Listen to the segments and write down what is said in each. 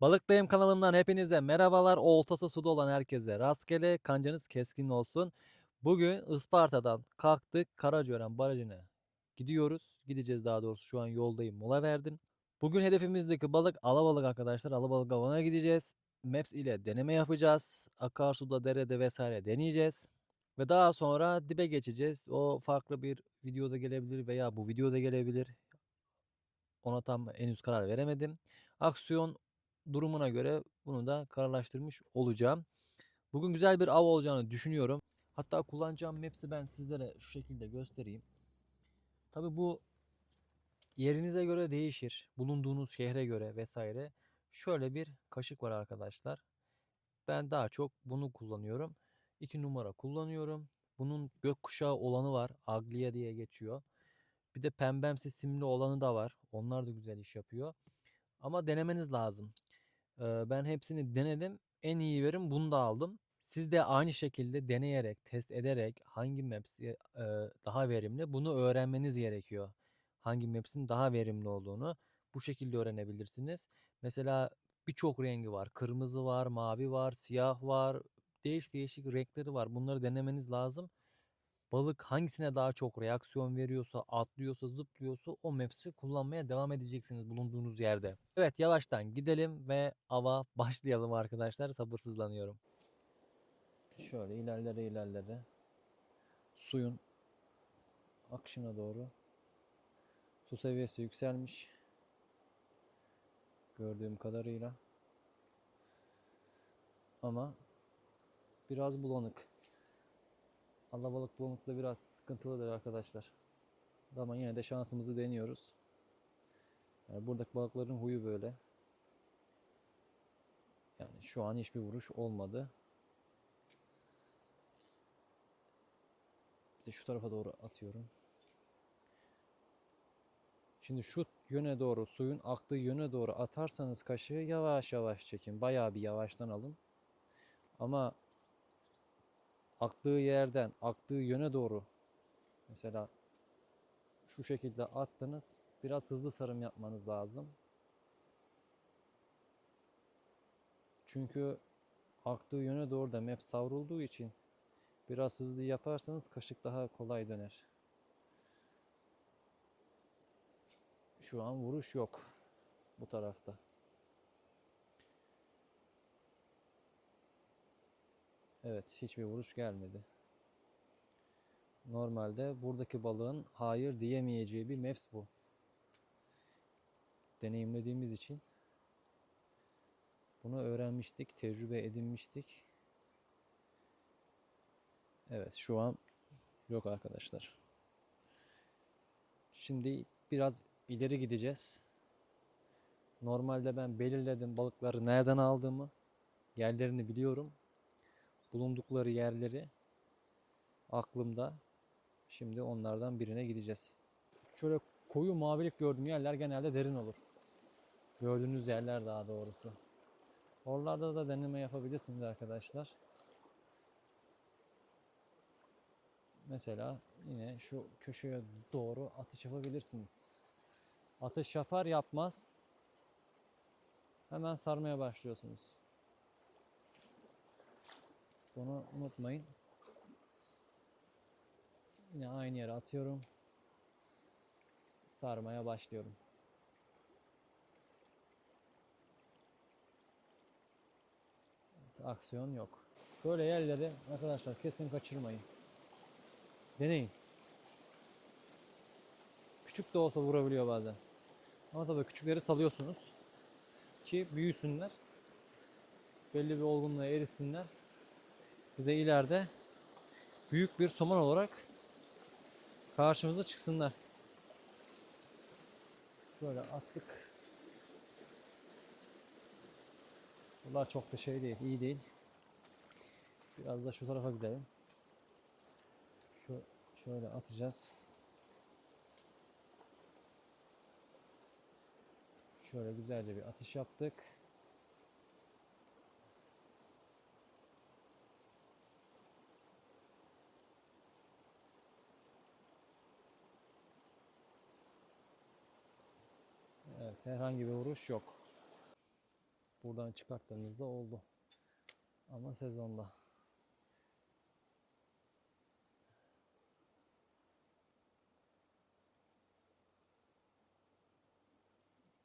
Balıktayım kanalımdan hepinize merhabalar. Oltası suda olan herkese rastgele kancanız keskin olsun. Bugün Isparta'dan kalktık Karacören Barajı'na gidiyoruz. Gideceğiz daha doğrusu şu an yoldayım mola verdim. Bugün hedefimizdeki balık alabalık arkadaşlar. Alabalık avına gideceğiz. Maps ile deneme yapacağız. Akarsuda, derede vesaire deneyeceğiz. Ve daha sonra dibe geçeceğiz. O farklı bir videoda gelebilir veya bu videoda gelebilir. Ona tam henüz karar veremedim. Aksiyon durumuna göre bunu da kararlaştırmış olacağım. Bugün güzel bir av olacağını düşünüyorum. Hatta kullanacağım maps'i ben sizlere şu şekilde göstereyim. Tabi bu yerinize göre değişir. Bulunduğunuz şehre göre vesaire. Şöyle bir kaşık var arkadaşlar. Ben daha çok bunu kullanıyorum. 2 numara kullanıyorum. Bunun gökkuşağı olanı var. Aglia diye geçiyor. Bir de pembemsi simli olanı da var. Onlar da güzel iş yapıyor. Ama denemeniz lazım. Ben hepsini denedim. En iyi verim bunu da aldım. Siz de aynı şekilde deneyerek, test ederek hangi maps daha verimli bunu öğrenmeniz gerekiyor. Hangi maps'in daha verimli olduğunu bu şekilde öğrenebilirsiniz. Mesela birçok rengi var. Kırmızı var, mavi var, siyah var. Değiş değişik renkleri var. Bunları denemeniz lazım. Balık hangisine daha çok reaksiyon veriyorsa, atlıyorsa, zıplıyorsa o maps'i kullanmaya devam edeceksiniz bulunduğunuz yerde. Evet yavaştan gidelim ve ava başlayalım arkadaşlar. Sabırsızlanıyorum. Şöyle ilerlere ilerlere suyun akışına doğru su seviyesi yükselmiş. Gördüğüm kadarıyla. Ama biraz bulanık. Alabalık bulanıklığı biraz sıkıntılıdır arkadaşlar. Ama yine de şansımızı deniyoruz. Yani buradaki balıkların huyu böyle. Yani şu an hiçbir vuruş olmadı. Bir de şu tarafa doğru atıyorum. Şimdi şu yöne doğru, suyun aktığı yöne doğru atarsanız kaşığı yavaş yavaş çekin. Bayağı bir yavaştan alın. Ama aktığı yerden aktığı yöne doğru mesela şu şekilde attınız biraz hızlı sarım yapmanız lazım. Çünkü aktığı yöne doğru da map savrulduğu için biraz hızlı yaparsanız kaşık daha kolay döner. Şu an vuruş yok bu tarafta. Evet, hiçbir vuruş gelmedi. Normalde buradaki balığın hayır diyemeyeceği bir maps bu. Deneyimlediğimiz için bunu öğrenmiştik, tecrübe edinmiştik. Evet, şu an yok arkadaşlar. Şimdi biraz ileri gideceğiz. Normalde ben belirledim balıkları nereden aldığımı, yerlerini biliyorum bulundukları yerleri aklımda. Şimdi onlardan birine gideceğiz. Şöyle koyu mavilik gördüğüm yerler genelde derin olur. Gördüğünüz yerler daha doğrusu. Oralarda da deneme yapabilirsiniz arkadaşlar. Mesela yine şu köşeye doğru atış yapabilirsiniz. Atış yapar yapmaz hemen sarmaya başlıyorsunuz. Bunu unutmayın. Yine aynı yere atıyorum. Sarmaya başlıyorum. Evet, aksiyon yok. Şöyle yerleri arkadaşlar kesin kaçırmayın. Deneyin. Küçük de olsa vurabiliyor bazen. Ama tabii küçükleri salıyorsunuz. Ki büyüsünler. Belli bir olgunluğa erişsinler bize ileride büyük bir somon olarak karşımıza çıksınlar. Böyle attık. Bunlar çok da şey değil, iyi değil. Biraz da şu tarafa gidelim. Şu şöyle atacağız. Şöyle güzelce bir atış yaptık. Evet, herhangi bir vuruş yok. Buradan çıkarttığımızda oldu. Ama sezonda.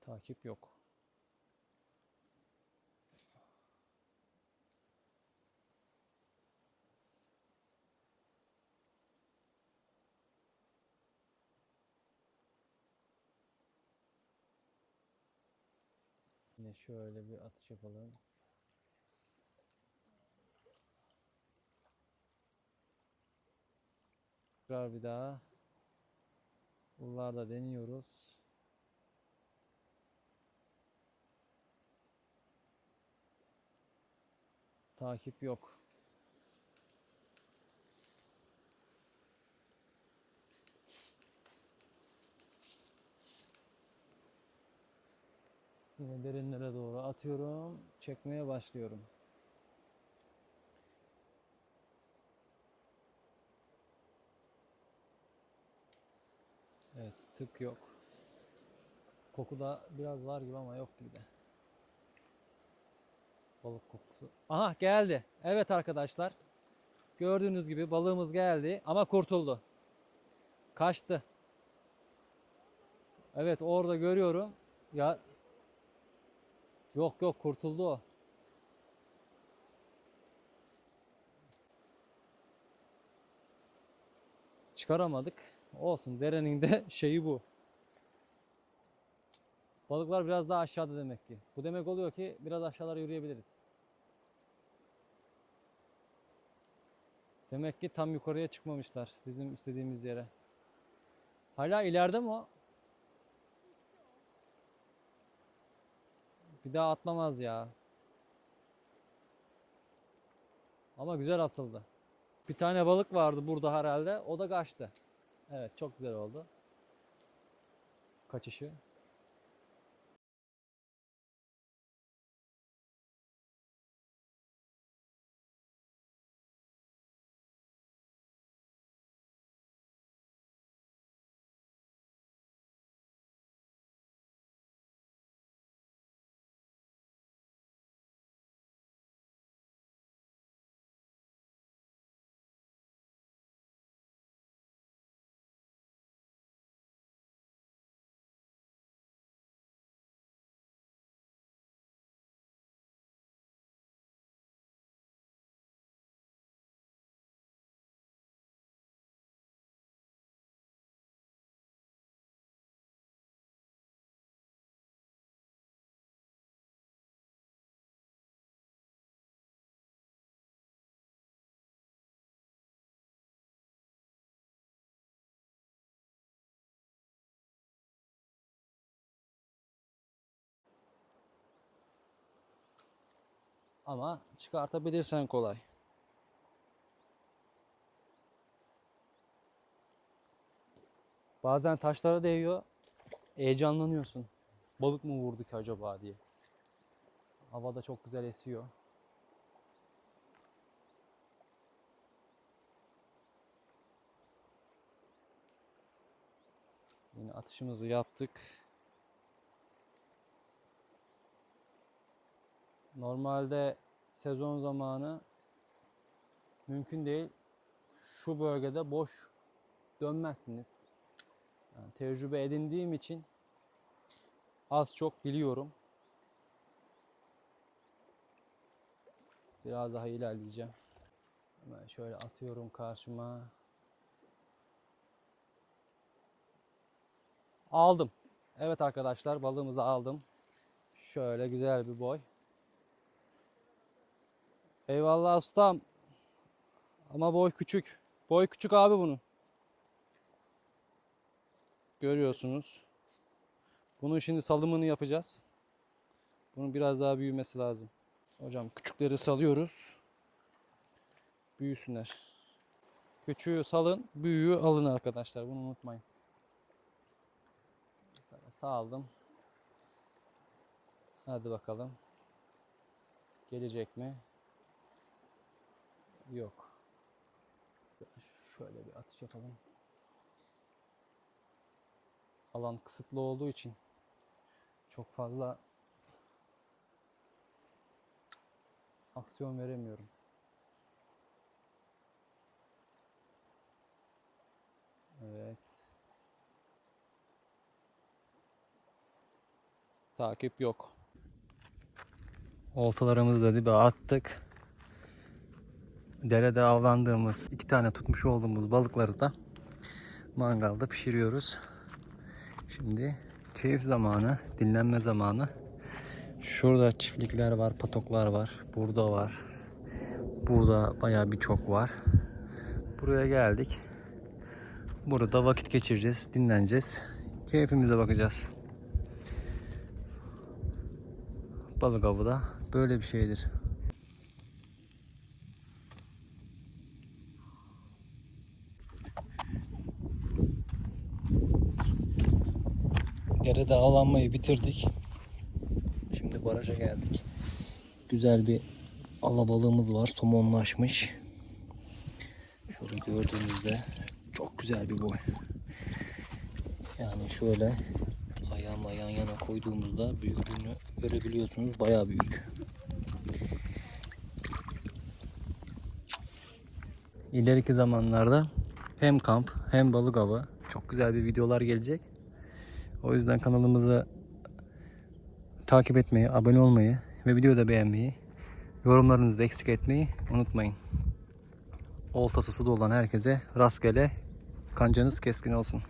Takip yok. Yine şöyle bir atış yapalım. Tekrar bir daha. Buralarda deniyoruz. Takip yok. Yine derinlere doğru atıyorum. Çekmeye başlıyorum. Evet, tık yok. Koku da biraz var gibi ama yok gibi de. Balık kokusu. Aha geldi. Evet arkadaşlar. Gördüğünüz gibi balığımız geldi ama kurtuldu. Kaçtı. Evet orada görüyorum. Ya Yok yok kurtuldu o. Çıkaramadık. Olsun derenin de şeyi bu. Balıklar biraz daha aşağıda demek ki. Bu demek oluyor ki biraz aşağılara yürüyebiliriz. Demek ki tam yukarıya çıkmamışlar bizim istediğimiz yere. Hala ileride mi o? Bir daha atlamaz ya. Ama güzel asıldı. Bir tane balık vardı burada herhalde. O da kaçtı. Evet çok güzel oldu. Kaçışı. Ama çıkartabilirsen kolay. Bazen taşlara değiyor. Heyecanlanıyorsun. Balık mı vurdu ki acaba diye. Havada çok güzel esiyor. Yine atışımızı yaptık. Normalde sezon zamanı mümkün değil. Şu bölgede boş dönmezsiniz. Yani tecrübe edindiğim için az çok biliyorum. Biraz daha ilerleyeceğim. Hemen şöyle atıyorum karşıma. Aldım. Evet arkadaşlar balığımızı aldım. Şöyle güzel bir boy. Eyvallah ustam. Ama boy küçük. Boy küçük abi bunun. Görüyorsunuz. Bunun şimdi salımını yapacağız. Bunun biraz daha büyümesi lazım. Hocam küçükleri salıyoruz. Büyüsünler. Küçüğü salın, büyüğü alın arkadaşlar. Bunu unutmayın. Saldım. Hadi bakalım. Gelecek mi? Yok. Şöyle bir atış yapalım. Alan kısıtlı olduğu için çok fazla aksiyon veremiyorum. Evet. Takip yok. Oltalarımızı da dibe attık. Derede avlandığımız iki tane tutmuş olduğumuz balıkları da mangalda pişiriyoruz. Şimdi keyif zamanı, dinlenme zamanı. Şurada çiftlikler var, patoklar var. Burada var. Burada bayağı birçok var. Buraya geldik. Burada vakit geçireceğiz, dinleneceğiz. Keyfimize bakacağız. Balık avı da böyle bir şeydir. Derede avlanmayı bitirdik. Şimdi baraja geldik. Güzel bir alabalığımız var. Somonlaşmış. Şöyle gördüğünüzde çok güzel bir boy. Yani şöyle ayağımla yan yana koyduğumuzda büyüklüğünü görebiliyorsunuz. Bayağı büyük. İleriki zamanlarda hem kamp hem balık avı çok güzel bir videolar gelecek. O yüzden kanalımızı takip etmeyi, abone olmayı ve videoyu da beğenmeyi, yorumlarınızı da eksik etmeyi unutmayın. Oltası suda olan herkese rastgele kancanız keskin olsun.